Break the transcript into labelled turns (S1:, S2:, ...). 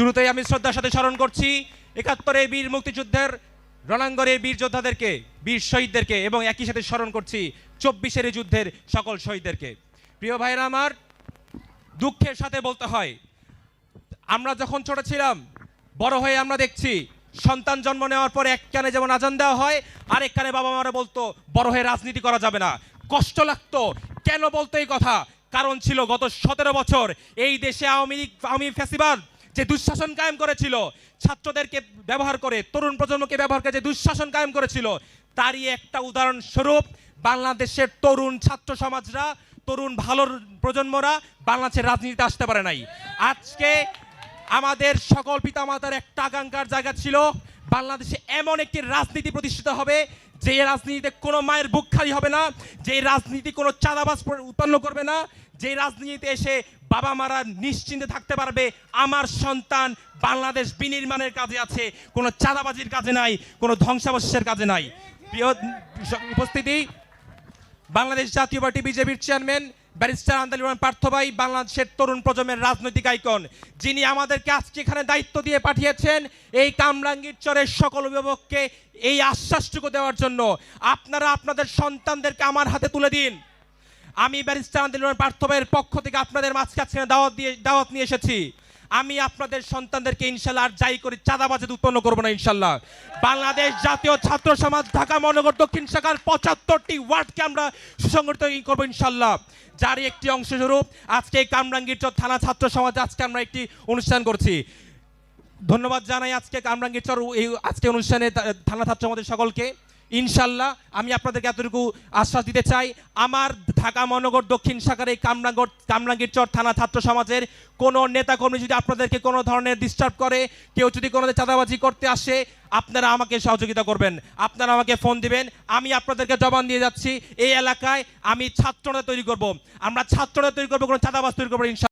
S1: শুরুতেই আমি শ্রদ্ধার সাথে স্মরণ করছি, একাত্তরে বীর মুক্তিযুদ্ধের রণাঙ্গনের বীর যোদ্ধাদেরকে, বীর শহীদদেরকে এবং একই সাথে স্মরণ করছি চব্বিশের যুদ্ধের সকল শহীদদেরকে। প্রিয় ভাইরা আমার, দুঃখের সাথে বলতে হয়, আমরা যখন ছোট ছিলাম, বড় হয়ে আমরা দেখছি, সন্তান জন্ম নেওয়ার পর এক কানে যেমন আজান দেওয়া হয় আরেক কানে বাবা মারা বলতো, বড় হয়ে রাজনীতি করা যাবে না। কষ্ট লাগতো, কেন বলতো এই কথা? কারণ ছিল গত সতেরো বছর এই দেশে আওয়ামী লীগ, আওয়ামী ফ্যাসিবাদ যে দুঃশাসন কায়েম করেছিল, ছাত্রদেরকে ব্যবহার করে, তরুণ প্রজন্মকে ব্যবহার করে যে দুঃশাসন কায়েম করেছিল, তারই একটা উদাহরণস্বরূপ বাংলাদেশের তরুণ ছাত্র সমাজরা, তরুণ ভালো প্রজন্মরা বাংলাদেশের রাজনীতিতে আসতে পারে নাই। আজকে আমাদের সকল পিতামাতার একটা আকাঙ্ক্ষার জায়গা ছিল, বাংলাদেশে এমন একটি রাজনীতি প্রতিষ্ঠিত হবে, যে রাজনীতিতে কোনো মায়ের বুক খালি হবে না, যে রাজনীতি কোনো চাঁদাবাজ উৎপন্ন করবে না, যে রাজনীতিতে এসে বাবা মারা নিশ্চিন্তে থাকতে পারবে। আমার সন্তান বাংলাদেশ বিনির্মাণের কাজে আছে, কোনো চাঁদাবাজির কাজে নাই, কোনো ধ্বংসাবশেষের কাজে নাই। উপস্থিতি, বাংলাদেশ জাতীয় পার্টি বিজেপির চেয়ারম্যান ব্যারিস্টার আন্দালি রহমান পার্থভাই বাংলাদেশের তরুণ প্রজন্মের রাজনৈতিক আইকন, যিনি আমাদেরকে আজকে এখানে দায়িত্ব দিয়ে পাঠিয়েছেন এই কামরাঙ্গীর চরের সকল অভিভাবককে এই আশ্বাসটুকু দেওয়ার জন্য। আপনারা আপনাদের সন্তানদেরকে আমার হাতে তুলে দিন। আমি ব্যারিস্টার আন্দালি রহমান পার্থভাইয়ের পক্ষ থেকে আপনাদের মাঝখানে দাওয়াত দিয়ে দাওয়াত নিয়ে এসেছি। আমি আপনাদের সন্তানদেরকে ইনশাল্লাহ আর যাই করি, চাঁদাবাজে উৎপন্ন করব না ইনশাল্লাহ। বাংলাদেশ জাতীয় ছাত্র সমাজ ঢাকা, মহানগর, দক্ষিণ শাখার পঁচাত্তরটি ওয়ার্ডকে আমরা সুসংগঠিত করব ইনশাল্লাহ। যার একটি অংশস্বরূপ আজকে এই কামরাঙ্গীর চর থানা ছাত্র সমাজ আজকে আমরা একটি অনুষ্ঠান করছি। ধন্যবাদ জানাই আজকে কামরাঙ্গীর চর এই আজকে অনুষ্ঠানে থানা ছাত্র সমাজের সকলকে। ইনশাল্লাহ আমি আপনাদেরকে এতটুকু আশ্বাস দিতে চাই। আমার ঢাকা মহানগর দক্ষিণ শাখার এই কামরাঙ্গর কামরাঙ্গীর চর থানা ছাত্র সমাজের কোনো নেতাকর্মী যদি আপনাদেরকে কোনো ধরনের ডিস্টার্ব করে, কেউ যদি কোনো চাঁদাবাজি করতে আসে, আপনারা আমাকে সহযোগিতা করবেন। আপনারা আমাকে ফোন দিবেন। আমি আপনাদেরকে জবান দিয়ে যাচ্ছি। এই এলাকায় আমি ছাত্ররা তৈরি করব। আমরা ছাত্ররা তৈরি করব, কোনো চাঁদাবাজ তৈরি করব ইনশাল্লাহ।